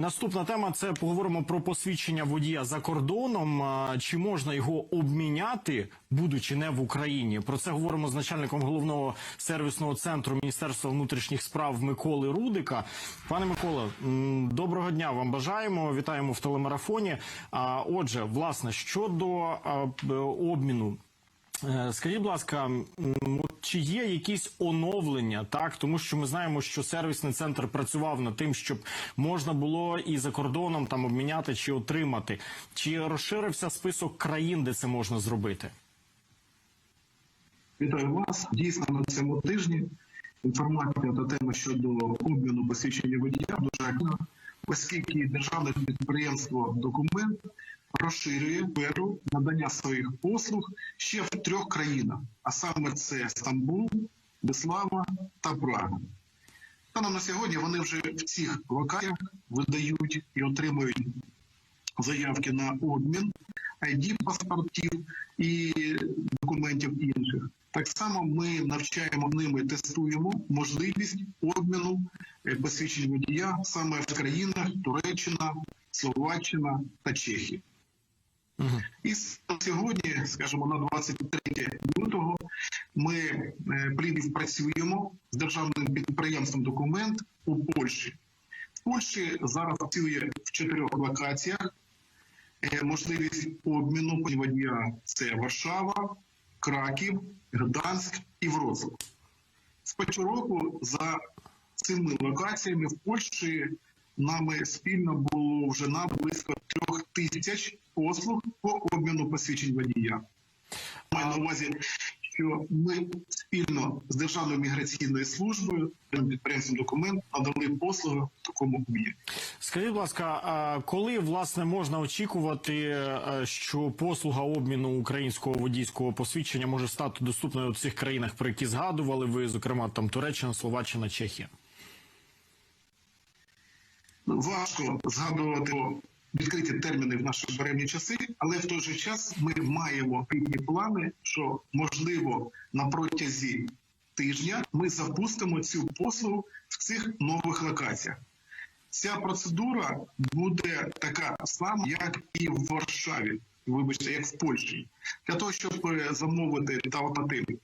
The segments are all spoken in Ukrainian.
Наступна тема це поговоримо про посвідчення водія за кордоном. Чи можна його обміняти, будучи не в Україні? Про це говоримо з начальником головного сервісного центру Міністерства внутрішніх справ Миколи Рудика. Пане Микола, доброго дня вам бажаємо. Вітаємо в телемарафоні. Отже, власне, щодо обміну. Е, Скажіть, будь ласка, чи є якісь оновлення, так тому що ми знаємо, що сервісний центр працював над тим, щоб можна було і за кордоном там обміняти чи отримати, чи розширився список країн, де це можна зробити? Вітаю вас. Дійсно, на цьому тижні інформація та тема щодо обміну посвідчення водія дуже актуальна, оскільки державне підприємство документ розширює сферу надання своїх послуг ще в трьох країнах, а саме це Стамбул, Беслава та Прага. Станом на сьогодні вони вже в цих локаціях видають і отримують заявки на обмін ID паспортів і документів інших. Так само ми навчаємо ними, тестуємо можливість обміну е, посвідчень водія саме в країнах Туреччина, Словаччина та Чехія. І сьогодні, скажімо, на 23 лютого, ми е, працюємо з державним підприємством документ у Польщі. В Польщі зараз працює в чотирьох локаціях. Е, Можливість обміну водія це Варшава, Краків, Гданськ і Вроцлав. З року за цими локаціями в Польщі нами спільно було вже на близько трьох тисяч послуг по обміну посвідчень водія. Маю на увазі, що ми спільно з Державною міграційною службою підприємством документ надали послуги в такому об'єкті. Скажіть, будь ласка, коли власне можна очікувати, е, що послуга обміну українського водійського посвідчення може стати доступною у цих країнах, про які згадували ви, зокрема там Туреччина, Словаччина, Чехія? Важко згадувати відкриті терміни в наші беремні часи, але в той же час ми маємо певні плани, що можливо на протязі тижня ми запустимо цю послугу в цих нових локаціях. Ця процедура буде така сама, як і в Варшаві, вибачте, як в Польщі, для того, щоб е, замовити та отримати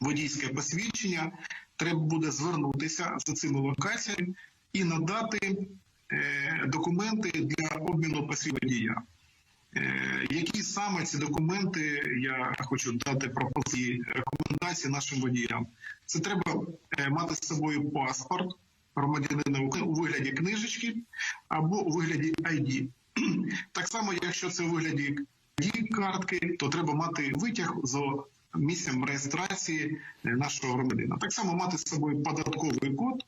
водійське посвідчення, треба буде звернутися за цими локаціями і надати е, документи для обміну посвідчення водія. Е, які саме ці документи я хочу дати пропозиції рекомендації нашим водіям? Це треба е, мати з собою паспорт громадянина України у вигляді книжечки або у вигляді ID. Так само, якщо це у вигляді ID картки, то треба мати витяг з місцем реєстрації нашого громадянина. Так само мати з собою податковий код.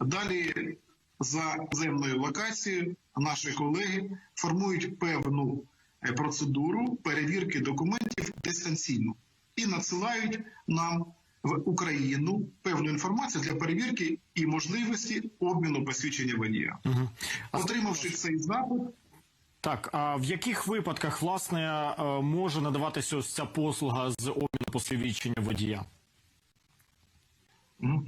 Далі за земною локацією наші колеги формують певну е, процедуру перевірки документів дистанційно і надсилають нам в Україну певну інформацію для перевірки і можливості обміну посвідчення водія. Угу. Отримавши цей запит, Так, а в яких випадках власне е, може надаватися ось ця послуга з обміну посвідчення водія? Мгм.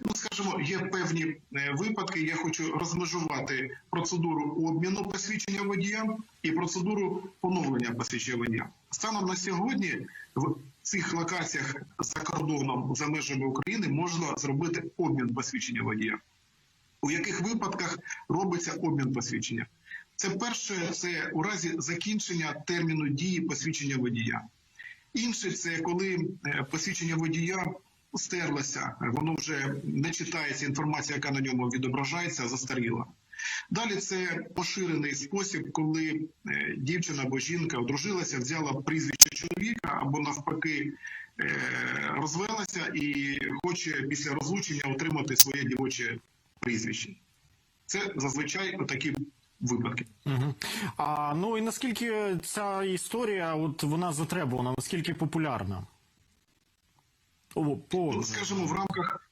Ну, скажімо, є певні е, випадки. Я хочу розмежувати процедуру обміну посвідчення водія і процедуру поновлення посвідчення водія. Станом на сьогодні в цих локаціях за кордоном за межами України можна зробити обмін посвідчення водія. У яких випадках робиться обмін посвідчення? Це перше, це у разі закінчення терміну дії посвідчення водія. Інше це коли е, посвідчення водія стерлося, воно вже не читається інформація, яка на ньому відображається, застаріла. Далі це поширений спосіб, коли е, дівчина або жінка одружилася, взяла прізвище чоловіка або навпаки е, розвелася і хоче після розлучення отримати своє дівоче прізвище. Це зазвичай такі випадки. Угу. А ну і наскільки ця історія, от вона затребувана, наскільки популярна? По Ну, скажімо, в рамках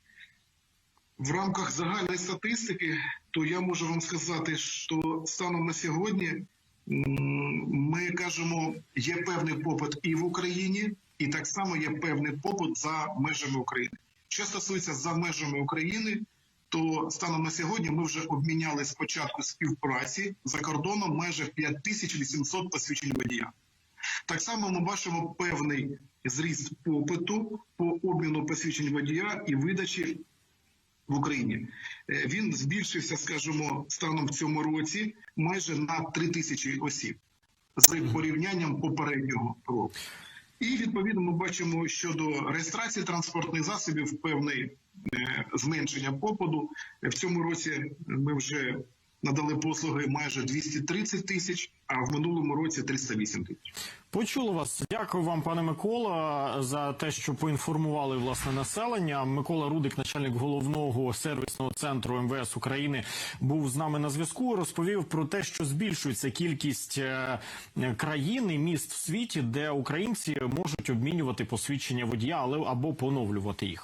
в рамках загальної статистики, то я можу вам сказати, що станом на сьогодні ми кажемо, є певний попит і в Україні, і так само є певний попит за межами України. Що стосується за межами України, то станом на сьогодні ми вже обміняли спочатку співпраці за кордоном майже 5800 посвідчень водія. Так само ми бачимо певний зріст попиту по обміну посвідчень водія і видачі в Україні. Е, Він збільшився, скажімо, станом в цьому році майже на 3 тисячі осіб з порівнянням попереднього року. І відповідно ми бачимо щодо реєстрації транспортних засобів певне е, зменшення попаду. В цьому році ми вже надали послуги майже 230 тисяч, а в минулому році 308 тисяч. Почули вас. Дякую вам, пане Микола, за те, що поінформували власне населення. Микола Рудик, начальник головного сервісного центру МВС України, був з нами на зв'язку. Розповів про те, що збільшується кількість е, країн і міст в світі, де українці можуть обмінювати посвідчення водія, але або поновлювати їх.